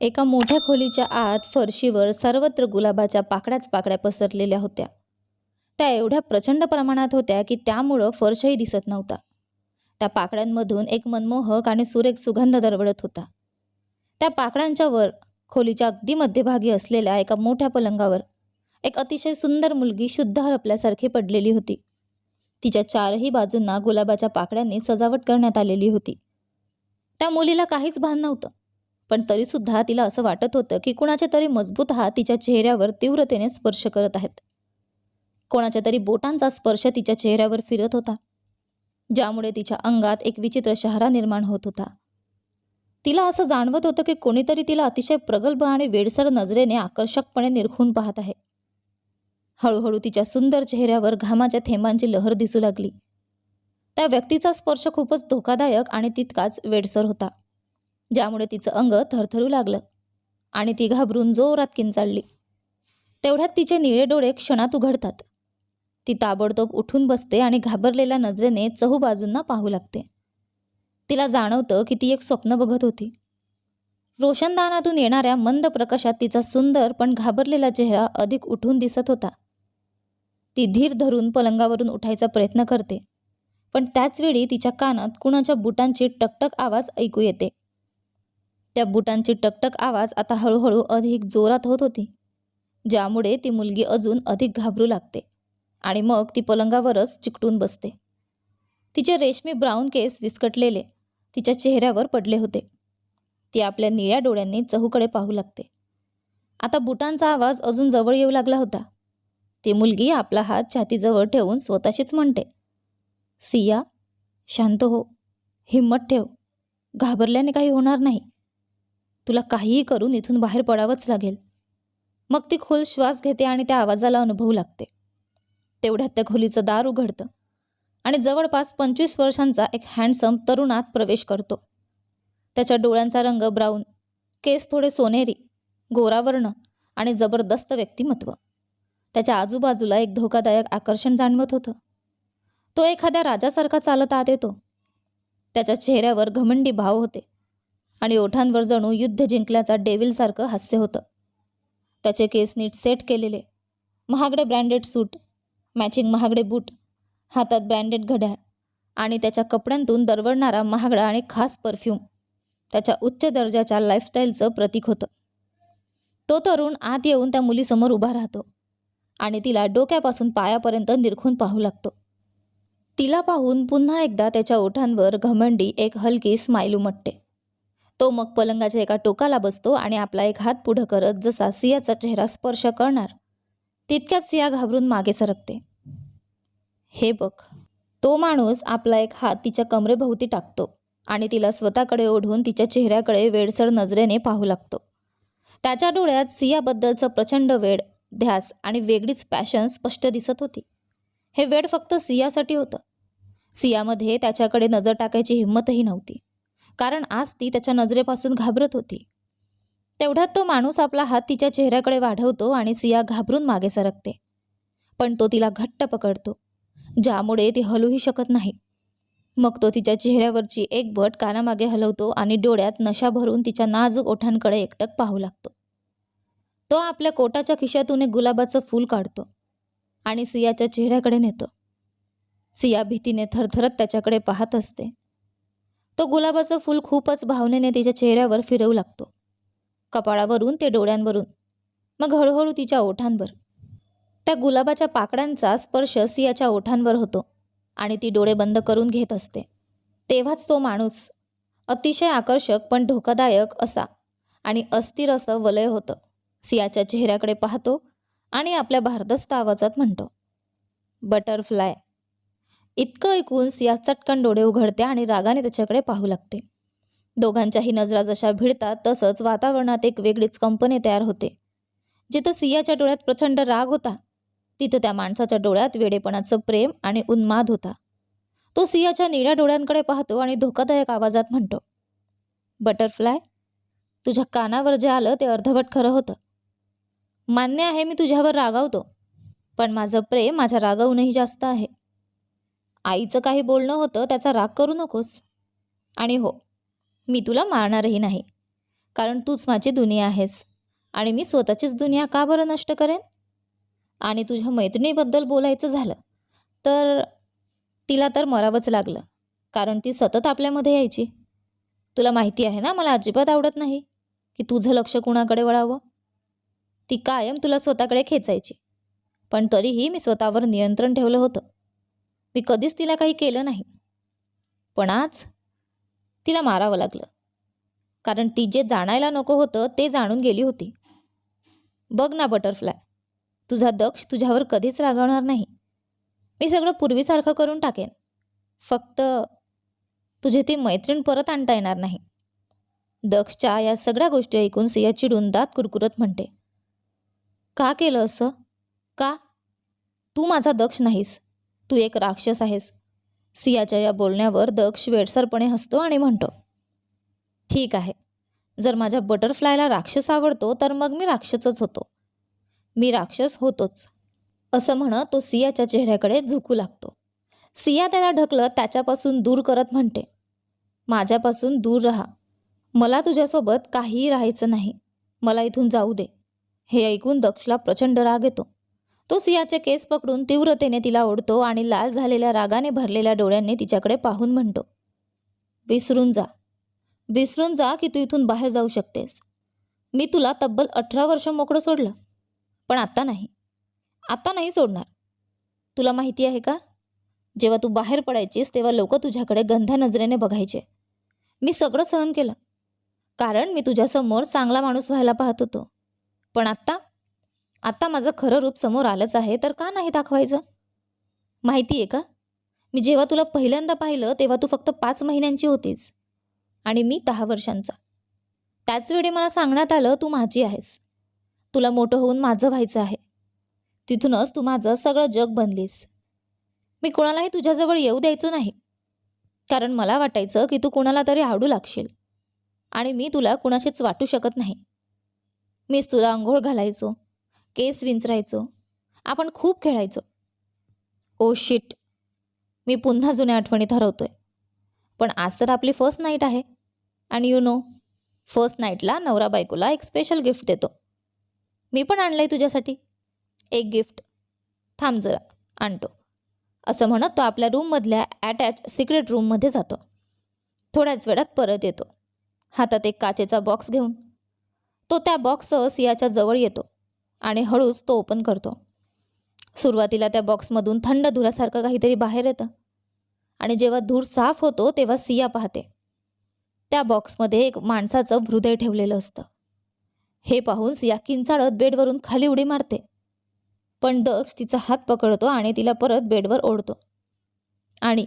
एका मोठ्या खोलीच्या आत फरशीवर सर्वत्र गुलाबाच्या पाकड्याच पाकड्या पसरलेल्या होत्या. त्या एवढ्या प्रचंड प्रमाणात होत्या की त्यामुळं फरशही दिसत नव्हता. त्या पाकड्यांमधून एक मनमोहक आणि सुरेख सुगंध दरवळत होता. त्या पाकड्यांच्या वर खोलीच्या अगदी मध्यभागी असलेल्या एका मोठ्या पलंगावर एक अतिशय सुंदर मुलगी शुद्ध हरपल्यासारखी पडलेली होती. तिच्या चारही बाजूंना गुलाबाच्या पाकड्यांनी सजावट करण्यात आलेली होती. त्या मुलीला काहीच भान नव्हतं. पण तरीसुद्धा तिला असं वाटत होतं की कुणाच्या तरी मजबूत हात तिच्या चेहऱ्यावर तीव्रतेने स्पर्श करत आहेत. कोणाच्या तरी बोटांचा स्पर्श तिच्या चेहऱ्यावर फिरत होता ज्यामुळे तिच्या अंगात एक विचित्र शहरा निर्माण होत होता. तिला असं जाणवत होतं की कोणीतरी तिला अतिशय प्रगल्भ आणि वेडसर नजरेने आकर्षकपणे निरखून पाहत आहे. हळूहळू तिच्या सुंदर चेहऱ्यावर घामाच्या थेंबांची लहर दिसू लागली. त्या व्यक्तीचा स्पर्श खूपच धोकादायक आणि तितकाच वेडसर होता. ज्यामुळे तिचं अंग थरथरू लागलं आणि ती घाबरून जोरात किंचाळली. तेवढ्यात तिचे निळे डोळे क्षणात उघडतात. ती ताबडतोब उठून बसते आणि घाबरलेल्या नजरेने चहूबाजूंना पाहू लागते. तिला जाणवतं की ती एक स्वप्न बघत होती. रोशनदानातून येणाऱ्या मंद प्रकाशात तिचा सुंदर पण घाबरलेला चेहरा अधिक उठून दिसत होता. ती धीर धरून पलंगावरून उठायचा प्रयत्न करते पण त्याचवेळी तिच्या कानात कुणाच्या बुटांची टकटक आवाज ऐकू येते. त्या बुटांची टकटक आवाज आता हळूहळू अधिक जोरात होत होती. ज्यामुळे ती मुलगी अजून अधिक घाबरू लागते आणि मग ती पलंगावरच चिकटून बसते. तिचे रेशमी ब्राऊन केस विस्कटलेले तिच्या चेहऱ्यावर पडले होते. ती आपल्या निळ्या डोळ्यांनी चहूकडे पाहू लागते. आता बुटांचा आवाज अजून जवळ येऊ लागला होता. ती मुलगी आपला हात छातीजवळ ठेवून स्वतःशीच म्हणते सिया शांत हो. हिंमत ठेव. घाबरल्याने काही होणार नाही. तुला काहीही करून इथून बाहेर पडावंच लागेल. मग ती खोल श्वास घेते आणि त्या आवाजाला अनुभवू लागते. तेवढ्यात त्या खोलीचं दार उघडतं आणि जवळपास पंचवीस वर्षांचा एक हँडसम तरुणात प्रवेश करतो. त्याच्या डोळ्यांचा रंग ब्राऊन केस थोडे सोनेरी गोरावर्ण आणि जबरदस्त व्यक्तिमत्व. त्याच्या आजूबाजूला एक धोकादायक आकर्षण जाणवत होतं. तो एखाद्या राजासारखा चालत आत येतो. त्याच्या चेहऱ्यावर घमंडी भाव होते. आणि ओठांवर जणू युद्ध जिंकल्याचा डेविलसारखं हास्य होतं. त्याचे केस नीट सेट केलेले. महागडे ब्रँडेड सूट मॅचिंग महागडे बूट हातात ब्रँडेड घड्याळ आणि त्याच्या कपड्यांतून दरवळणारा महागडा आणि खास परफ्यूम त्याच्या उच्च दर्जाच्या लाईफस्टाईलचं प्रतीक होतं. तो तरुण आत येऊन त्या मुलीसमोर उभा राहतो आणि तिला डोक्यापासून पायापर्यंत निरखून पाहू लागतो. तिला पाहून पुन्हा एकदा त्याच्या ओठांवर घमंडी एक हलकी स्माईल उमटते. तो मग पलंगाच्या एका टोकाला बसतो आणि आपला एक हात पुढं करत जसा सियाचा चेहरा स्पर्श करणार तितक्यात सिया घाबरून मागे सरकते. हे बघ तो माणूस आपला एक हात तिच्या कमरेभोवती टाकतो आणि तिला स्वतःकडे ओढून तिच्या चेहऱ्याकडे वेडसर नजरेने पाहू लागतो. त्याच्या डोळ्यात सियाबद्दलचं प्रचंड वेड ध्यास आणि वेगळीच पॅशन स्पष्ट दिसत होती. हे वेड फक्त सियासाठी होतं. सियामध्ये त्याच्याकडे नजर टाकायची हिंमतही नव्हती. कारण आज ती त्याच्या नजरेपासून घाबरत होती. तेवढ्यात तो माणूस आपला हात तिच्या चेहऱ्याकडे वाढवतो आणि सिया घाबरून मागे सरकते. पण तो तिला घट्ट पकडतो ज्यामुळे ती हलूही शकत नाही. मग तो तिच्या चेहऱ्यावरची एक बट कानामागे हलवतो आणि डोळ्यात नशा भरून तिच्या नाजूक ओठांकडे एकटक पाहू लागतो. तो आपल्या कोटाच्या खिशातून एक गुलाबाचं फूल काढतो आणि सियाच्या चेहऱ्याकडे नेतो. सिया भीतीने थरथरत त्याच्याकडे पाहत असते. तो गुलाबाचं फूल खूपच भावनेने तिच्या चेहऱ्यावर फिरवू लागतो. कपाळावरून ते डोळ्यांवरून मग हळूहळू तिच्या ओठांवर. त्या गुलाबाच्या पाकड्यांचा स्पर्श सियाच्या ओठांवर होतो आणि ती डोळे बंद करून घेत असते. तेव्हाच तो माणूस अतिशय आकर्षक पण धोकादायक असा आणि अस्थिर असं वलय होतं. सियाच्या चेहऱ्याकडे पाहतो आणि आपल्या भारदस्त आवाजात म्हणतो बटरफ्लाय. इतकं ऐकून सिया चटकन डोळे उघडते आणि रागाने त्याच्याकडे पाहू लागते. दोघांच्याही नजरा जशा भिडतात तसंच वातावरणात एक वेगळीच कंपनी तयार होते. जिथं सियाच्या डोळ्यात प्रचंड राग होता तिथं त्या माणसाच्या डोळ्यात वेडेपणाचं प्रेम आणि उन्माद होता. तो सियाच्या निळ्या डोळ्यांकडे पाहतो आणि धोकादायक आवाजात म्हणतो बटरफ्लाय तुझ्या कानावर जे आलं ते अर्धवट खरं होतं. मान्य आहे मी तुझ्यावर रागावतो पण माझं प्रेम माझ्या रागाहूनही जास्त आहे. आईचं काही बोलणं होतं त्याचा राग करू नकोस. आणि हो मी तुला मारणारही नाही. कारण तूच माझी दुनिया आहेस. आणि मी स्वतःचीच दुनिया का बरं नष्ट करेन? आणि तुझ्या मैत्रिणीबद्दल बोलायचं झालं तर तिला तर मरावंच लागलं. कारण ती सतत आपल्यामध्ये यायची. तुला माहिती आहे ना मला अजिबात आवडत नाही की तुझं लक्ष कुणाकडे वळावं? ती कायम तुला स्वतःकडे खेचायची. पण तरीही मी स्वतःवर नियंत्रण ठेवलं होतं. मी कधीच तिला काही केलं नाही. पण आज तिला मारावं लागलं. कारण ती जे जाणायला नको होतं ते जाणून गेली होती. बघ ना बटरफ्लाय. तुझा दक्ष तुझ्यावर कधीच रागवणार नाही. मी सगळं पूर्वीसारखं करून टाकेन. फक्त तुझी ती मैत्रीण परत आणता येणार नाही. दक्षच्या या सगळ्या गोष्टी ऐकून सिया चिडून दात कुरकुरत म्हणते. का केलं असं? का? तू माझा दक्ष नाहीस. तू एक राक्षस आहेस. सियाच्या या बोलण्यावर दक्ष वेडसरपणे हसतो आणि म्हणतो ठीक आहे. जर माझ्या बटरफ्लायला राक्षस आवडतो तर मग मी राक्षसच होतो. मी राक्षस होतोच. असं म्हणत तो सियाच्या चेहऱ्याकडे झुकू लागतो. सिया त्याला ढकलत त्याच्यापासून दूर करत म्हणते माझ्यापासून दूर राहा. मला तुझ्यासोबत काहीही राहायचं नाही. मला इथून जाऊ दे. हे ऐकून दक्षला प्रचंड राग येतो. तो सियाचे केस पकडून तीव्रतेने तिला ओढतो आणि लाल झालेल्या रागाने भरलेल्या डोळ्यांनी तिच्याकडे पाहून म्हणतो विसरून जा. विसरून जा की तू इथून बाहेर जाऊ शकतेस. मी तुला तब्बल अठरा वर्ष मोकळं सोडलं पण आत्ता नाही. आत्ता नाही सोडणार. तुला माहिती आहे का? जेव्हा तू बाहेर पडायचीस तेव्हा लोक तुझ्याकडे गंधा नजरेने बघायचे. मी सगळं सहन केलं. कारण मी तुझ्यासमोर चांगला माणूस व्हायला पाहत होतो. पण आत्ता आत्ता माझं खरं रूप समोर आलंच आहे तर का नाही दाखवायचं? माहिती आहे का? मी जेव्हा तुला पहिल्यांदा पाहिलं तेव्हा तू फक्त पाच महिन्यांची होतीस. आणि मी दहा वर्षांचा. त्याचवेळी मला सांगण्यात आलं तू माझी आहेस. तुला मोठं होऊन माझं व्हायचं आहे. तिथूनच तू माझं सगळं जग बनलीस. मी कुणालाही तुझ्याजवळ येऊ द्यायचो नाही. कारण मला वाटायचं की तू कुणाला तरी आवडू लागशील. आणि मी तुला कुणाशीच वाटू शकत नाही. मीच तुला आंघोळ घालायचो. केस विंचरायचो. आपण खूप खेळायचो. Oh shit. मी पुन्हा जुन्या आठवणीत हरवतोय पण आज तर आपली फर्स्ट नाईट आहे. आणि यू नो फर्स्ट नाईटला नवरा बायकोला एक स्पेशल गिफ्ट देतो. मी पण आणलं आहे तुझ्यासाठी. एक गिफ्ट थांब जरा आणतो. असं म्हणत तो आपल्या रूममधल्या अटॅच सिक्रेट रूममध्ये जातो. थोड्याच वेळात परत येतो. हातात एक काचेचा बॉक्स घेऊन. तो त्या बॉक्ससह सियाच्या जवळ येतो. आणि हळूच तो ओपन करतो. सुरुवातीला त्या बॉक्समधून थंड धुरासारखं काहीतरी बाहेर येतं. आणि जेव्हा धूर साफ होतो तेव्हा सिया पाहते. त्या बॉक्समध्ये एक माणसाचं हृदय ठेवलेलं असतं. हे पाहून सिया किंचाळत बेडवरून खाली उडी मारते. पण दक्ष तिचा हात पकडतो आणि तिला परत बेडवर ओढतो. आणि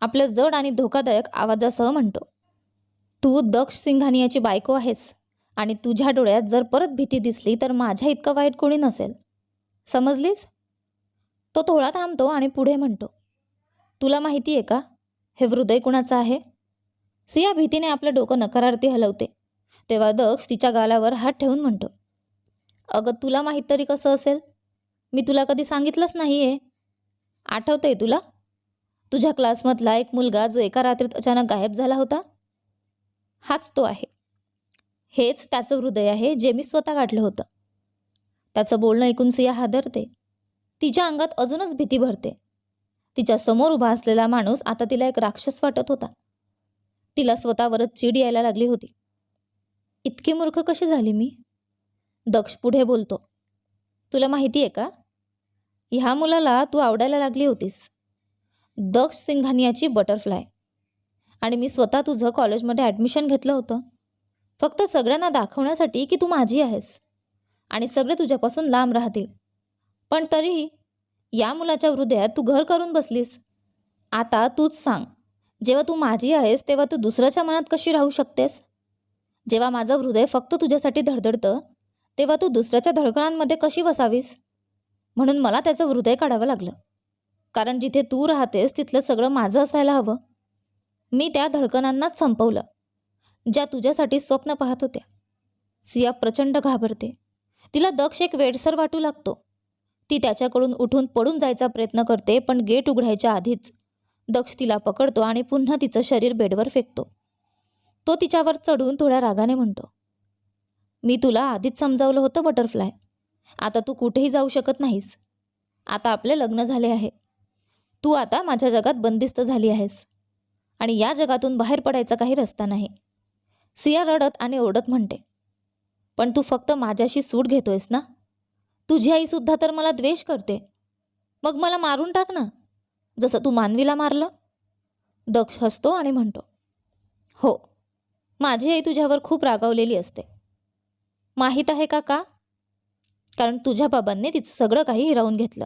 आपल्या जड आणि धोकादायक आवाजासह म्हणतो तू दक्ष सिंघानियाची बायको आहेस. आणि तुझ्या डोळ्यात जर परत भीती दिसली तर माझ्या इतकं वाईट कोणी नसेल. समजलीस? तो थोडा थांबतो आणि पुढे म्हणतो. तुला माहिती आहे का? हे हृदय कुणाचं आहे? सिया भीतीने आपलं डोकं नकारार्थी हलवते. तेव्हा दक्ष तिच्या गालावर हात ठेवून म्हणतो. अगं तुला माहीत तरी कसं असेल? मी तुला कधी सांगितलंच नाही आहे आठवतं आहे तुला? तुझ्या क्लासमधला एक मुलगा जो एका रात्रीत अचानक गायब झाला होता? हाच तो आहे. हेच त्याचं हृदय आहे जे मी स्वतः गाठलं होतं. त्याचं बोलणं ऐकून सिया हादरते. तिच्या अंगात अजूनच भीती भरते. तिच्या समोर उभा असलेला माणूस आता तिला एक राक्षस वाटत होता. तिला स्वतःवरच चीड यायला लागली होती. इतकी मूर्ख कशी झाली मी? दक्ष पुढे बोलतो. तुला माहिती आहे का? ह्या मुलाला तू आवडायला लागली होतीस. दक्ष सिंघानियाची बटरफ्लाय. आणि मी स्वतः तुझं कॉलेजमध्ये ॲडमिशन घेतलं होतं. फक्त सगळ्यांना दाखवण्यासाठी की तू माझी आहेस. आणि सगळे तुझ्यापासून लांब राहतील. पण तरीही या मुलाच्या हृदयात तू घर करून बसलीस. आता तूच सांग जेव्हा तू माझी आहेस तेव्हा तू दुसऱ्याच्या मनात कशी राहू शकतेस? जेव्हा माझं हृदय फक्त तुझ्यासाठी धडधडतं तेव्हा तू दुसऱ्याच्या धडकणांमध्ये कशी वसावीस? म्हणून मला त्याचं हृदय काढावं लागलं. कारण जिथे तू राहतेस तिथलं सगळं माझं असायला हवं. मी त्या धडकणांनाच संपवलं. ज्या तुझ्यासाठी स्वप्न पाहत होत्या. सिया प्रचंड घाबरते. तिला दक्ष एक वेडसर वाटू लागतो. ती त्याच्याकडून उठून पडून जायचा प्रयत्न करते पण गेट उघडायच्या आधीच दक्ष तिला पकडतो आणि पुन्हा तिचं शरीर बेडवर फेकतो. तो तिच्यावर चढून थोड्या रागाने म्हणतो मी तुला आधीच समजावलं होतं बटरफ्लाय. आता तू कुठेही जाऊ शकत नाहीस. आता आपले लग्न झाले आहे. तू आता माझ्या जगात बंदिस्त झाली आहेस. आणि या जगातून बाहेर पडायचा काही रस्ता नाही. सिया रडत आणि ओरडत म्हणते पण तू फक्त माझ्याशी सूट घेतोयस ना? तुझी आईसुद्धा तर मला द्वेष करते. मग मला मारून टाक ना जसं तू मानवीला मारलं. दक्ष हसतो आणि म्हणतो हो माझी आई तुझ्यावर खूप रागावलेली असते. माहीत आहे का का? कारण तुझ्या बाबांनी तिचं सगळं काही हिरावून घेतलं.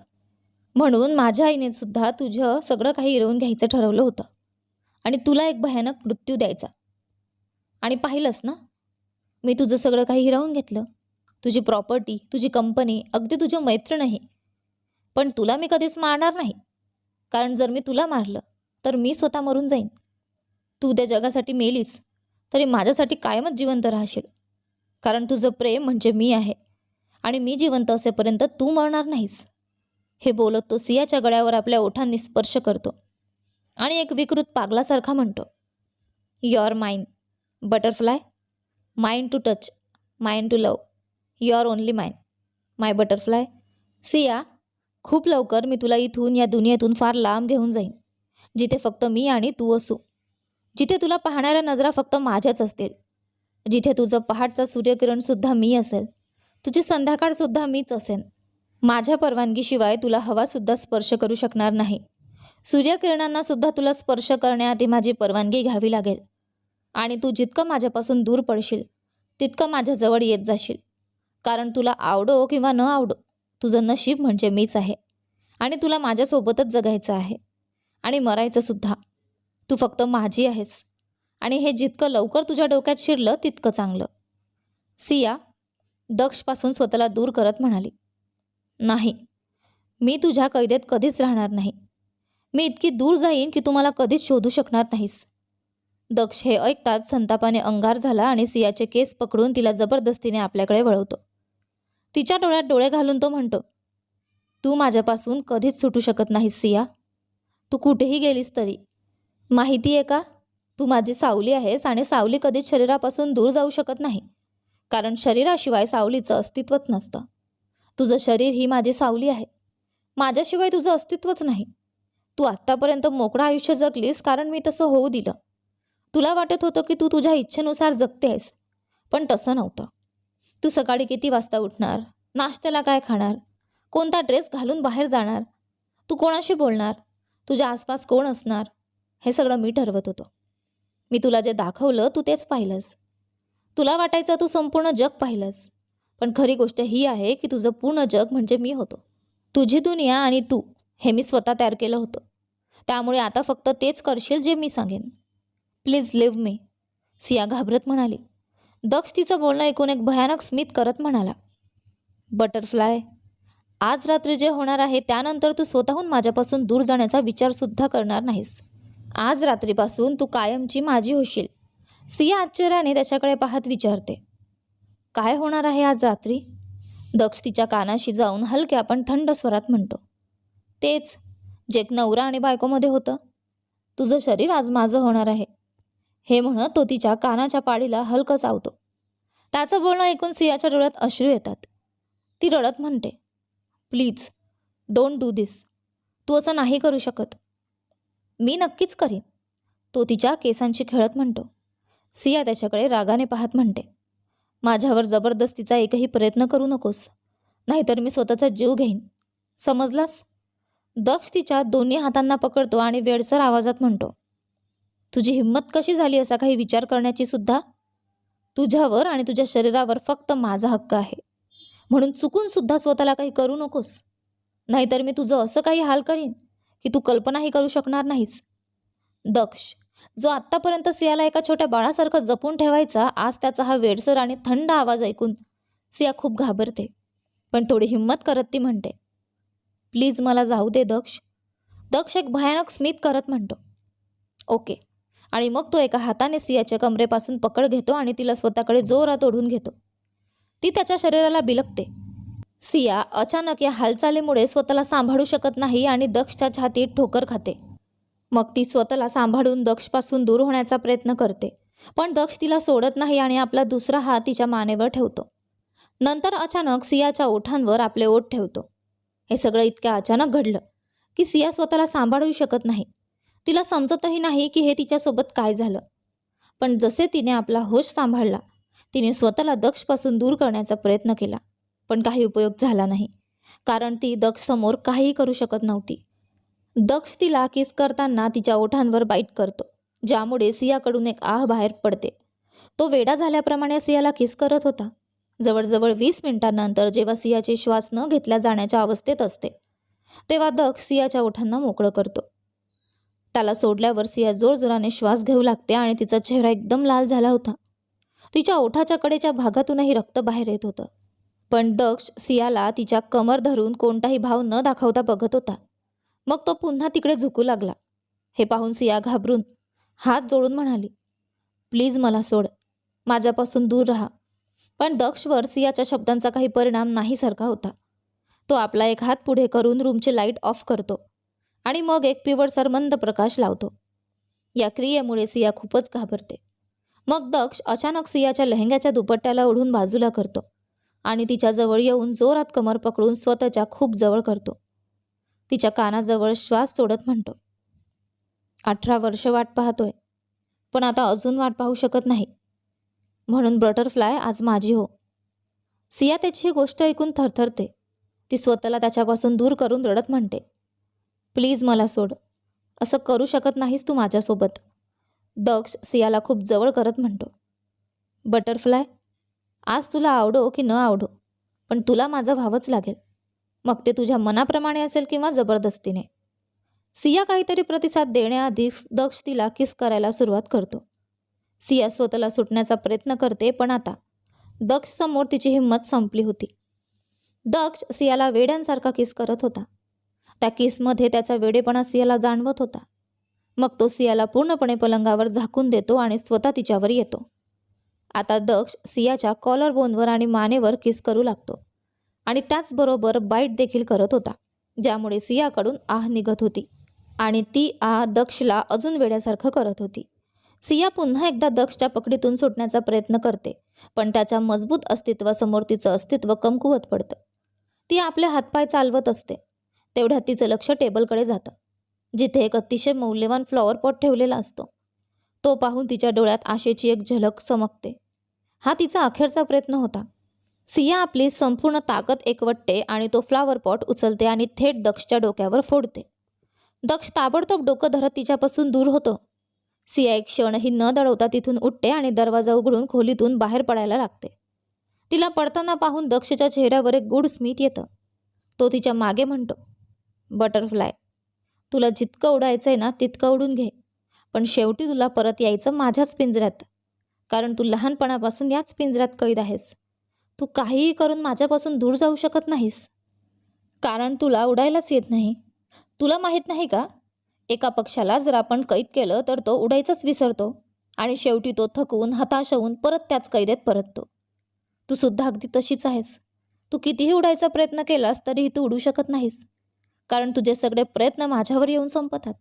म्हणून माझ्या आईने सुद्धा तुझं सगळं काही हिरवून घ्यायचं ठरवलं होतं. आणि तुला एक भयानक मृत्यू द्यायचा. आणि पाहिलंस ना? मी तुझं सगळं काही हिरावून घेतलं. तुझी प्रॉपर्टी तुझी कंपनी अगदी तुझं मैत्र पण तुला मी कधीच मारणार नाही. कारण जर मी तुला मारलं तर मी स्वतः मरून जाईन. तू त्या जगासाठी मेलीस तरी माझ्यासाठी कायमच जिवंत राहशील. कारण तुझं प्रेम म्हणजे मी आहे. आणि मी जिवंत असेपर्यंत तू मरणार नाहीस. हे बोलत तो सियाच्या गळ्यावर आपल्या ओठांनी स्पर्श करतो आणि एक विकृत पागलासारखा म्हणतो your mine butterfly mind to touch mind to love your only mine my butterfly. Siya खूप लवकर मी तुला इथून या दुनियेतून फार लांब घेऊन जाईन जिथे फक्त मी आणि तू असू जिथे तुला पाहणाऱ्या नजरा फक्त माझ्याच असतील जिथे तुझं पहाटचा सूर्यकिरणसुद्धा मी असेल तुझी संध्याकाळसुद्धा मीच असेन माझ्या परवानगीशिवाय तुला हवासुद्धा स्पर्श करू शकणार नाही सूर्यकिरणांनासुद्धा तुला स्पर्श करण्याआधी माझी परवानगी घ्यावी लागेल आणि तू जितकं माझ्यापासून दूर पडशील तितकं माझ्याजवळ येत जाशील. कारण तुला आवडो किंवा न आवडो तुझं नशीब म्हणजे मीच आहे. आणि तुला माझ्यासोबतच जगायचं आहे. आणि मरायचं सुद्धा. तू फक्त माझी आहेस. आणि हे जितकं लवकर तुझ्या डोक्यात शिरलं तितकं चांगलं. सिया दक्षपासून स्वतःला दूर करत म्हणाली. नाही. मी तुझ्या कैदेत कधीच राहणार नाही. मी इतकी दूर जाईन की तू मला कधीच शोधू शकणार नाहीस. दक्ष हे ऐकताच संतापाने अंगार झाला आणि सियाचे केस पकडून तिला जबरदस्तीने आपल्याकडे वळवतो. तिच्या डोळ्यात डोळे घालून तो म्हणतो तू माझ्यापासून कधीच सुटू शकत नाहीस सिया. तू कुठेही गेलीस तरी. माहिती आहे का? तू माझी सावली आहेस आणि सावली कधीच शरीरापासून दूर जाऊ शकत नाही. कारण शरीराशिवाय सावलीचं अस्तित्वच नसतं. तुझं शरीर ही माझी सावली आहे. माझ्याशिवाय तुझं अस्तित्वच नाही. तू आत्तापर्यंत मोकळं आयुष्य जगलीस कारण मी तसं होऊ दिलं. तुला वाटत होतं की तू तुझ्या इच्छेनुसार जगते आहेस पण तसं नव्हतं. तू सकाळी किती वाजता उठणार? नाश्त्याला काय खाणार? कोणता ड्रेस घालून बाहेर जाणार? तू कोणाशी बोलणार? तुझ्या आसपास कोण असणार? हे सगळं मी ठरवत होतो. मी तुला जे दाखवलं तू तेच पाहिलंस. तुला वाटायचं तू संपूर्ण जग पाहिलंस पण खरी गोष्ट ही आहे की तुझं पूर्ण जग म्हणजे मी होतो. तुझी दुनिया आणि तू हे मी स्वतः तयार केलं होतं. त्यामुळे आता फक्त तेच करशील जे मी सांगेन. प्लीज लिव्ह मी. सिया घाबरत म्हणाली. दक्ष तिचं बोलणं ऐकून एक भयानक स्मित करत म्हणाला. बटरफ्लाय आज रात्री जे होणार आहे त्यानंतर तू स्वतःहून माझ्यापासून दूर जाण्याचा विचारसुद्धा करणार नाहीस. आज रात्रीपासून तू कायमची माझी होशील. सिया आश्चर्याने त्याच्याकडे पाहत विचारते. काय होणार आहे आज रात्री? दक्ष तिच्या कानाशी जाऊन हलक्या पण थंड स्वरात म्हणतो. तेच जे एक नवरा आणि बायकोमध्ये होतं. तुझं शरीर आज माझं होणार आहे. हे म्हणत तो तिच्या कानाच्या पाडीला हलकं चावतो. त्याचं बोलणं ऐकून सियाच्या डोळ्यात अश्रू येतात. ती रडत म्हणते प्लीज डोंट डू दिस तू असं नाही करू शकत. मी नक्कीच करीन. तो तिच्या केसांशी खेळत म्हणतो. सिया त्याच्याकडे रागाने पाहत म्हणते माझ्यावर जबरदस्तीचा एकही प्रयत्न करू नकोस. नाहीतर मी स्वतःचा जीव घेईन. समजलास? दक्ष तिच्या दोन्ही हातांना पकडतो आणि वेडसर आवाजात म्हणतो तुझी हिंमत कशी झाली असा काही विचार करण्याची सुद्धा तुझ्यावर आणि तुझ्या शरीरावर फक्त माझा हक्क आहे. म्हणून चुकून सुद्धा स्वतःला काही करू नकोस. नाहीतर मी तुझं असं काही हाल करीन की तू कल्पनाही करू शकणार नाहीस. दक्ष जो आत्तापर्यंत सियाला एका छोट्या बाळासारखं जपून ठेवायचा आज त्याचा हा वेडसर आणि थंड आवाज ऐकून सिया खूप घाबरते. पण थोडी हिंमत करत ती म्हणते प्लीज मला जाऊ दे दक्ष. दक्ष एक भयानक स्मित करत म्हणतो ओके. आणि मग तो एका हाताने सियाच्या कमरेपासून पकड घेतो आणि तिला स्वतःकडे जोरात ओढून घेतो. ती त्याच्या शरीराला बिलकते सिया अचानक या हालचालीमुळे स्वतःला सांभाळू शकत नाही आणि दक्षच्या छातीत ठोकर खाते. मग ती स्वतःला सांभाळून दक्षपासून दूर होण्याचा प्रयत्न करते. पण दक्ष तिला सोडत नाही आणि आपला दुसरा हात तिच्या मानेवर ठेवतो. नंतर अचानक सियाच्या ओठांवर आपले ओठ ठेवतो. हे सगळं इतक्या अचानक घडलं की सिया स्वतःला सांभाळू शकत नाही. तिला समजतही नाही की हे तिच्यासोबत काय झालं. पण जसे तिने आपला होश सांभाळला तिने स्वतःला दक्षपासून दूर करण्याचा प्रयत्न केला पण काही उपयोग झाला नाही कारण ती दक्ष समोर काहीही करू शकत नव्हती. दक्ष तिला किस करताना तिच्या ओठांवर बाईट करतो ज्यामुळे सियाकडून एक आह बाहेर पडते. तो वेडा झाल्याप्रमाणे सियाला किस करत होता? जवळजवळ वीस मिनिटांनंतर जेव्हा सियाचे श्वास न घेतल्या जाण्याच्या अवस्थेत असते तेव्हा दक्ष सियाच्या ओठांना मोकळं करतो. त्याला सोडल्यावर सिया जोरजोराने श्वास घेऊ लागते आणि तिचा चेहरा एकदम लाल झाला होता. तिच्या ओठाच्या कडेच्या भागातूनही रक्त बाहेर येत होतं. पण दक्ष सियाला तिच्या कमर धरून कोणताही भाव न दाखवता बघत होता. मग तो पुन्हा तिकडे झुकू लागला. हे पाहून सिया घाबरून हात जोडून म्हणाली प्लीज मला सोड. माझ्यापासून दूर राहा. पण दक्षवर सियाच्या शब्दांचा काही परिणाम नाहीसारखा होता. तो आपला एक हात पुढे करून रूमची लाइट ऑफ करतो. आणि मग एक पिवळसर मंद प्रकाश लावतो. या क्रियेमुळे सिया खूपच घाबरते. मग दक्ष अचानक सियाच्या लेहंग्याच्या दुपट्ट्याला ओढून बाजूला करतो आणि तिच्याजवळ येऊन जोरात कमर पकडून स्वतःच्या खूप जवळ करतो. तिच्या कानाजवळ श्वास सोडत म्हणतो अठरा वर्ष वाट पाहतोय पण आता अजून वाट पाहू शकत नाही. म्हणून बटरफ्लाय आज माझी हो. सिया त्याची ही गोष्ट ऐकून थरथरते. ती स्वतःला त्याच्यापासून दूर करून रडत म्हणते प्लीज मला सोड. असं करू शकत नाहीस तू माझ्यासोबत. दक्ष सियाला खूप जवळ करत म्हणतो. बटरफ्लाय आज तुला आवडो की न आवडो पण तुला माझं व्हावंच लागेल. मग ते तुझ्या मनाप्रमाणे असेल किंवा जबरदस्तीने. सिया काहीतरी प्रतिसाद देण्याआधी दक्ष तिला किस करायला सुरुवात करतो. सिया स्वतःला सुटण्याचा प्रयत्न करते पण आता दक्ष समोर तिची हिंमत संपली होती. दक्ष सियाला वेड्यांसारखा किस करत होता. त्या किसमध्ये त्याचा वेडेपणा सियाला जाणवत होता. मग तो सियाला पूर्णपणे पलंगावर झाकून देतो आणि स्वतः तिच्यावर येतो. आता दक्ष सियाच्या कॉलर बोनवर आणि मानेवर किस करू लागतो. आणि त्याचबरोबर बाईट देखील करत होता ज्यामुळे सियाकडून आह निघत होती. आणि ती आह दक्षला अजून वेड्यासारखं करत होती. सिया पुन्हा एकदा दक्षच्या पकडीतून सुटण्याचा प्रयत्न करते पण त्याच्या मजबूत अस्तित्वासमोर तिचं अस्तित्व कमकुवत पडतं. ती आपले हातपाय चालवत असते. तेवढ्यात तिचं लक्ष टेबलकडे जातं जिथे एक अतिशय मौल्यवान फ्लॉवर पॉट ठेवलेला असतो. तो पाहून तिच्या डोळ्यात आशेची एक झलक चमकते. हा तिचा अखेरचा प्रयत्न होता. सिया आपली संपूर्ण ताकद एकवटते आणि तो फ्लावर पॉट उचलते आणि थेट दक्षच्या डोक्यावर फोडते. दक्ष ताबडतोब डोकं धरत तिच्यापासून दूर होतो. सिया एक क्षणही न दडवता तिथून उठते आणि दरवाजा उघडून खोलीतून बाहेर पडायला लागते. तिला पडताना पाहून दक्षच्या चेहऱ्यावर एक गुड स्मित येतं. तो तिच्यामागे म्हणतो बटरफ्लाय. तुला जितकं उडायचं आहे ना तितकं उडून घे. पण शेवटी तुला परत यायचं माझ्याच पिंजऱ्यात. कारण तू लहानपणापासून याच पिंजऱ्यात कैद आहेस. तू काहीही करून माझ्यापासून दूर जाऊ शकत नाहीस. कारण तुला उडायलाच येत नाही. तुला माहीत नाही का? एका पक्षाला जर आपण कैद केलं तर तो उडायचंच विसरतो आणि शेवटी तो थकवून हताश होऊन परत त्याच कैदेत परततो. तू सुद्धा अगदी तशीच आहेस. तू कितीही उडायचा प्रयत्न केलास तरीही तू उडू शकत नाहीस. कारण तुझे सगळे प्रयत्न माझ्यावर येऊन संपतात.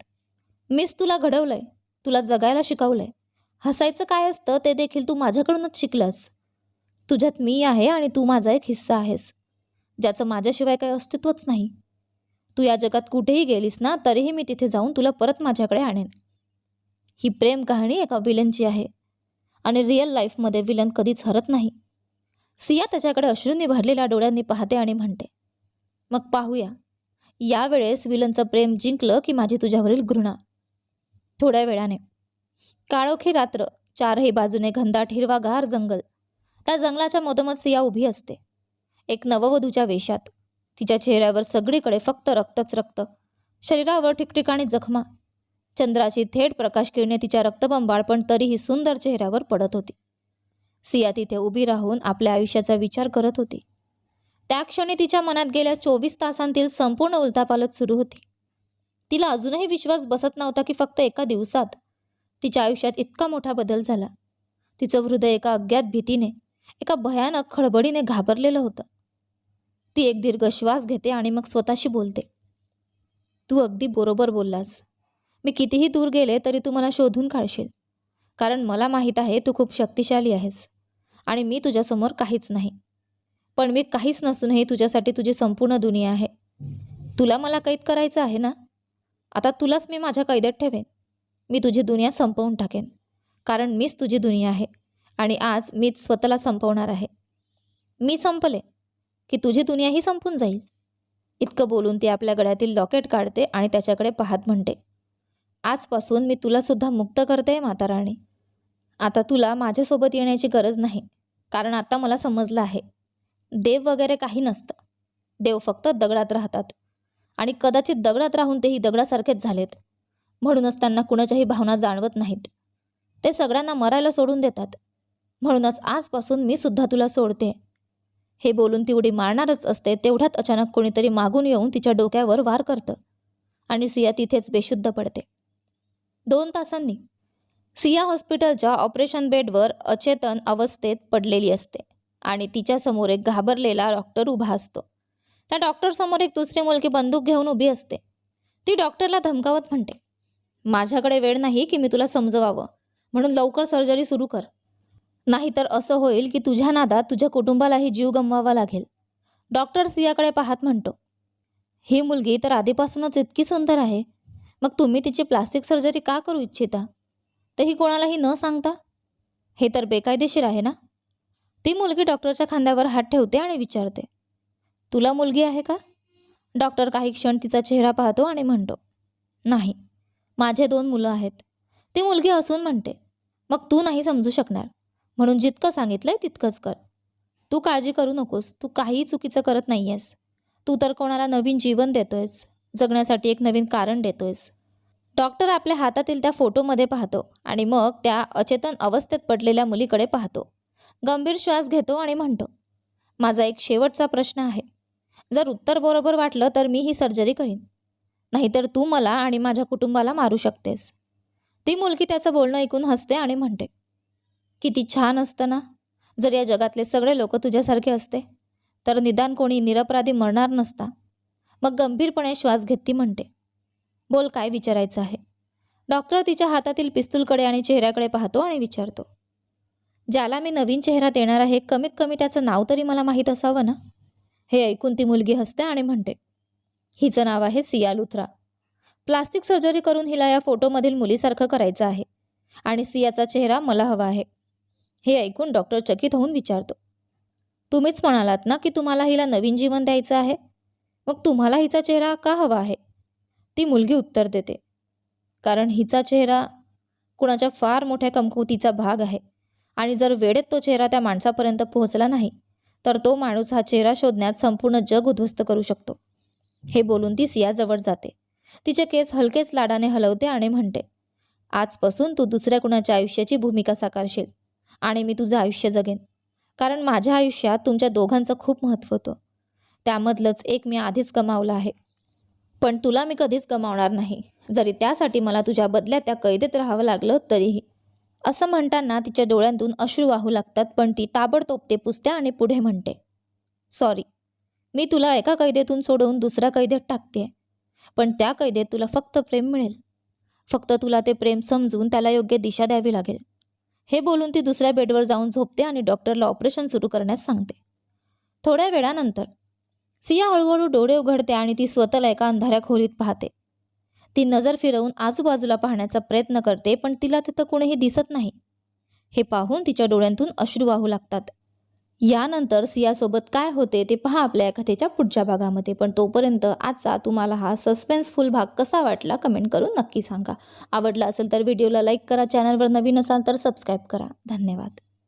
मीच तुला घडवलंय तुला जगायला शिकवलंय. हसायचं काय असतं ते देखील तू माझ्याकडूनच शिकलास. तुझ्यात मी आहे आणि तू माझा एक हिस्सा आहेस. ज्याचं माझ्याशिवाय काही अस्तित्वच नाही. तू या जगात कुठेही गेलीस ना तरीही मी तिथे जाऊन तुला परत माझ्याकडे आणेन. ही प्रेम कहाणी एका विलनची आहे. आणि रिअल लाईफमध्ये विलन कधीच हरत नाही. सिया त्याच्याकडे अश्रूंनी भरलेल्या डोळ्यांनी पाहते आणि म्हणते मग पाहूया. यावेळेस विलनचं प्रेम जिंकलं की माझी तुझ्यावरील घृणा. थोड्या वेळाने. काळोखी रात्र चारही बाजूने घनदाट हिरवागार जंगल. त्या जंगलाच्या मधोमध सिया उभी असते. एक नववधूच्या वेशात. तिच्या चेहऱ्यावर सगळीकडे फक्त रक्तच रक्त. शरीरावर ठिकठिकाणी जखमा. चंद्राची थेट प्रकाश किरणे तिच्या रक्तबंबाळ पण तरीही सुंदर चेहऱ्यावर पडत होती. सिया तिथे उभी राहून आपल्या आयुष्याचा विचार करत होती. त्या क्षणी तिच्या मनात गेल्या चोवीस तासांतील संपूर्ण उलथापालत सुरू होती. तिला अजूनही विश्वास बसत नव्हता की फक्त एका दिवसात तिच्या आयुष्यात इतका मोठा बदल झाला. तिचं हृदय एका अज्ञात भीतीने एका भयानक खळबडीने घाबरलेलं होतं. ती एक दीर्घ श्वास घेते आणि मग स्वतःशी बोलते. तू अगदी बरोबर बोललास. मी कितीही दूर गेले तरी तू मला शोधून काढशील. कारण मला माहीत आहे तू खूप शक्तिशाली आहेस आणि मी तुझ्यासमोर काहीच नाही. पण मी काहीच नसूनही तुझ्यासाठी तुझी संपूर्ण दुनिया आहे. तुला मला कैद करायचं आहे ना? आता तुलाच मी माझ्या कैदेत ठेवेन. मी तुझी दुनिया संपवून टाकेन. कारण मीच तुझी दुनिया आहे आणि आज मीच स्वतःला संपवणार आहे. मी संपले की तुझी दुनियाही संपून जाईल. इतकं बोलून ती आपल्या गळ्यातील लॉकेट काढते आणि त्याच्याकडे पाहत म्हणते आजपासून मी तुलासुद्धा मुक्त करते माता राणी आता तुला माझ्यासोबत येण्याची गरज नाही. कारण आता मला समजलं आहे देव वगैरे काही नसतं. देव फक्त दगडात राहतात. आणि कदाचित दगडात राहून तेही दगडासारखेच झालेत. म्हणूनच त्यांना कुणाच्याही भावना जाणवत नाहीत. ते सगळ्यांना मरायला सोडून देतात. म्हणूनच आजपासून मी सुद्धा तुला सोडते. हे बोलून ती उडी मारणारच असते तेवढ्यात अचानक कोणीतरी मागून येऊन तिच्या डोक्यावर वार करतं. आणि सिया तिथेच बेशुद्ध पडते. दोन तासांनी. सिया हॉस्पिटलच्या ऑपरेशन बेडवर अचेतन अवस्थेत पडलेली असते. आणि तिच्यासमोर एक घाबरलेला डॉक्टर उभा असतो. त्या डॉक्टरसमोर एक दुसरी मुलगी बंदूक घेऊन उभी असते. ती डॉक्टरला धमकावत म्हणते माझ्याकडे वेळ नाही की मी तुला समजवावं. म्हणून लवकर सर्जरी सुरू कर. नाहीतर असं होईल की तुझ्या नादात तुझ्या कुटुंबालाही जीव गमवावा लागेल. डॉक्टर सियाकडे पाहत म्हणतो ही मुलगी तर आधीपासूनच इतकी सुंदर आहे. मग तुम्ही तिची प्लास्टिक सर्जरी का करू इच्छिता? तेही कोणालाही न सांगता? हे तर बेकायदेशीर आहे ना? ती मुलगी डॉक्टरच्या खांद्यावर हात ठेवते आणि विचारते तुला मुलगी आहे का? डॉक्टर काही क्षण तिचा चेहरा पाहतो आणि म्हणतो नाही माझे दोन मुलं आहेत. ती मुलगी असून म्हणते मग तू नाही समजू शकणार म्हणून जितकं सांगितलंय तितकंच कर. तू काळजी करू नकोस तू काहीही चुकीचं करत नाही आहेस तू तर कोणाला नवीन जीवन देतोयस जगण्यासाठी एक नवीन कारण देतोयस. डॉक्टर आपल्या हातातील त्या फोटोमध्ये पाहतो आणि मग त्या अचेतन अवस्थेत पडलेल्या मुलीकडे पाहतो. गंभीर श्वास घेतो आणि म्हणतो माझा एक शेवटचा प्रश्न आहे. जर उत्तर बरोबर वाटलं तर मी ही सर्जरी करीन. नाहीतर तू मला आणि माझ्या कुटुंबाला मारू शकतेस. ती मुलगी त्याचं बोलणं ऐकून हसते आणि म्हणते किती छान असतं ना. जर या जगातले सगळे लोक तुझ्यासारखे असते तर निदान कोणी निरपराधी मरणार नसता. मग गंभीरपणे श्वास घेत ती म्हणते बोल काय विचारायचं आहे? डॉक्टर तिच्या हातातील पिस्तूलकडे आणि चेहऱ्याकडे पाहतो आणि विचारतो ज्याला मी नवीन चेहरा देणार आहे कमीत कमी त्याचं नाव तरी मला माहीत असावं ना? हे ऐकून ती मुलगी हसते आणि म्हणते हिचं नाव आहे सिया लुथरा. प्लास्टिक सर्जरी करून हिला या फोटोमधील मुलीसारखं करायचं आहे आणि सियाचा चेहरा मला हवा आहे. हे ऐकून डॉक्टर चकित होऊन विचारतो तुम्हीच म्हणालात ना की तुम्हाला हिला नवीन जीवन द्यायचं आहे? मग तुम्हाला हिचा चेहरा का हवा आहे? ती मुलगी उत्तर देते कारण हिचा चेहरा कुणाच्या फार मोठ्या कमकुवतीचा भाग आहे. आणि जर वेळेत तो चेहरा त्या माणसापर्यंत पोहोचला नाही तर तो माणूस हा चेहरा शोधण्यात संपूर्ण जग उद्ध्वस्त करू शकतो. हे बोलून ती सियाजवळ जाते. तिचे केस हलकेच लाडाने हलवते आणि म्हणते आजपासून तू दुसऱ्या कुणाच्या आयुष्याची भूमिका साकारशील आणि मी तुझं आयुष्य जगेन. कारण माझ्या आयुष्यात तुमच्या दोघांचं खूप महत्त्व होतं. त्यामधलंच एक मी आधीच गमावलं आहे. पण तुला मी कधीच गमावणार नाही. जरी त्यासाठी मला तुझ्या बदल्यात त्या कैदेत राहावं लागलं तरीही. असं म्हणताना तिच्या डोळ्यांतून अश्रू वाहू लागतात पण ती ताबडतोब ते पुसते आणि पुढे म्हणते सॉरी मी तुला एका कैदेतून सोडवून दुसऱ्या कैदेत टाकते. पण त्या कैदेत तुला फक्त प्रेम मिळेल. फक्त तुला ते प्रेम समजून त्याला योग्य दिशा द्यावी लागेल. हे बोलून ती दुसऱ्या बेडवर जाऊन झोपते आणि डॉक्टरला ऑपरेशन सुरू करण्यास सांगते. थोड्या वेळानंतर सिया हळूहळू डोळे उघडते आणि ती स्वतःला एका अंधाऱ्या खोलीत पाहते. ती नजर फिरवून आजूबाजूला पाहण्याचा प्रयत्न करते पण तिला तिथं कुणीही दिसत नाही. हे पाहून तिच्या डोळ्यांतून अश्रू वाहू लागतात. यानंतर सियासोबत काय होते ते पहा आपल्या या कथेच्या पुढच्या भागामध्ये पण तोपर्यंत आजचा तुम्हाला हा सस्पेन्सफुल भाग कसा वाटला कमेंट करून नक्की सांगा. आवडला असेल तर व्हिडिओला लाईक करा चॅनलवर नवीन असाल तर सबस्क्राईब करा. धन्यवाद.